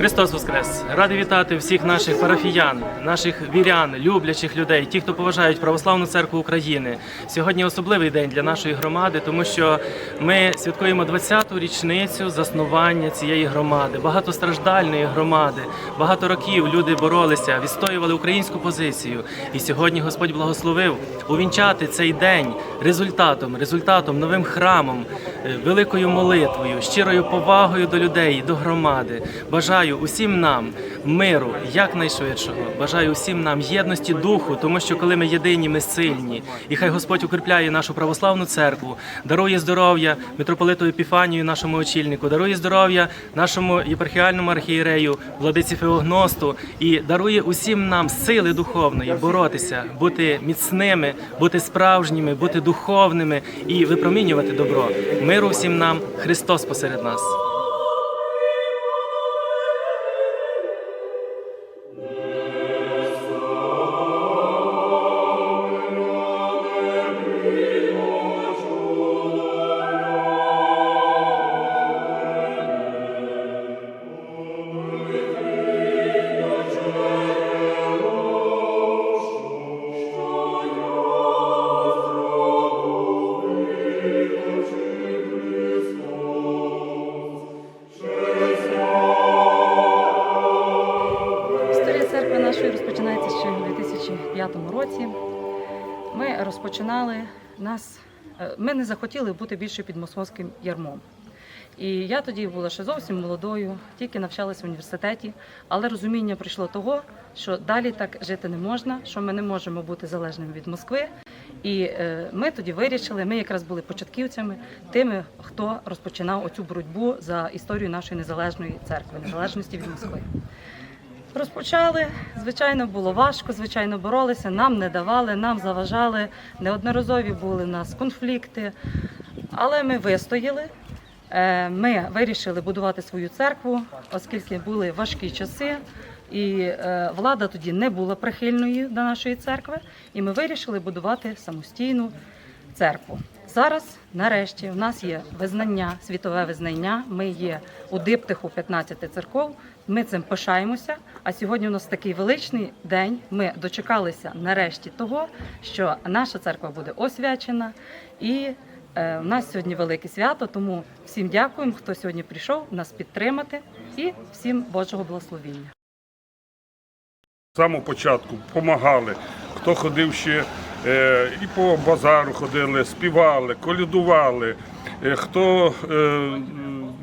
Христос Воскрес! Радий вітати всіх наших парафіян, наших вірян, люблячих людей, ті, хто поважають Православну церкву України. Сьогодні особливий день для нашої громади, тому що ми святкуємо 20-ту річницю заснування цієї громади, багатостраждальної громади. Багато років люди боролися, відстоювали українську позицію. І сьогодні Господь благословив увінчати цей день результатом, результатом, новим храмом, е, великою молитвою, щирою повагою до людей, до громади. Бажаю усім нам миру якнайшвидшого. Бажаю усім нам єдності духу, тому що коли ми єдині, ми сильні. І хай Господь укріпляє нашу православну церкву, дарує здоров'я митрополиту Епіфанію, нашому очільнику, дарує здоров'я нашому єпархіальному архієрею, владиці Феогносту, і дарує усім нам сили духовної боротися, бути міцними, бути справжніми, бути духовними і випромінювати добро. Миру всім нам, Христос посеред нас. Церкви розпочинається ще у 2005 році. Ми розпочинали нас. е, Ми не захотіли бути більше під московським ярмом. І я тоді була ще зовсім молодою, тільки навчалася в університеті, але розуміння прийшло того, що далі так жити не можна, що ми не можемо бути залежними від Москви. І е, ми тоді вирішили, ми якраз були початківцями, тими, хто розпочинав оцю боротьбу за історію нашої незалежної церкви, незалежності від Москви. Розпочали, звичайно, було важко, звичайно, боролися, нам не давали, нам заважали. Неодноразові були в нас конфлікти, але ми вистояли. Е, Ми вирішили будувати свою церкву, оскільки були важкі часи, і е, влада тоді не була прихильною до нашої церкви, і ми вирішили будувати самостійну церкву. Зараз, нарешті, в нас є визнання, світове визнання. Ми є у диптиху 15 церков. Ми цим пишаємося. А сьогодні у нас такий величний день. Ми дочекалися нарешті того, що наша церква буде освячена. І е, в нас сьогодні велике свято. Тому всім дякуємо, хто сьогодні прийшов нас підтримати, і всім Божого благословіння. Самого початку допомагали. Хто ходив ще е, і по базару ходили, співали, колядували, е, хто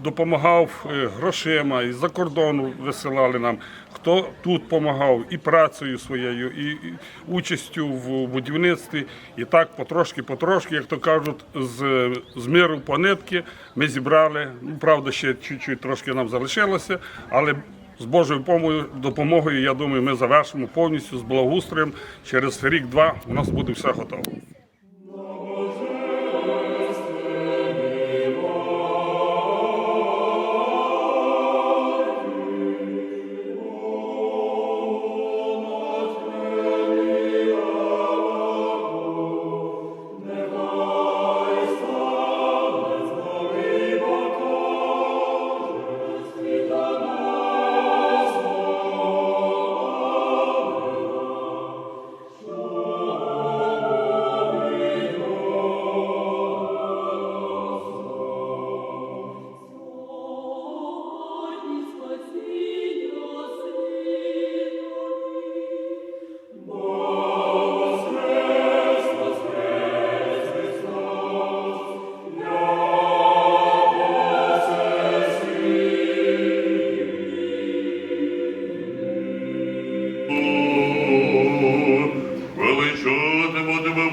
допомагав е, грошима, і за кордону висилали нам, хто тут допомагав і працею своєю, і, участю в будівництві. І так потрошки, потрошки, як то кажуть, з, з миру по нитки ми зібрали. Ну, правда, ще чуть-чуть трошки нам залишилося, але з Божою допомогою, я думаю, ми завершимо повністю з благоустроєм. Через рік-два у нас буде все готово. будемо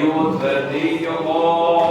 you, the Lord.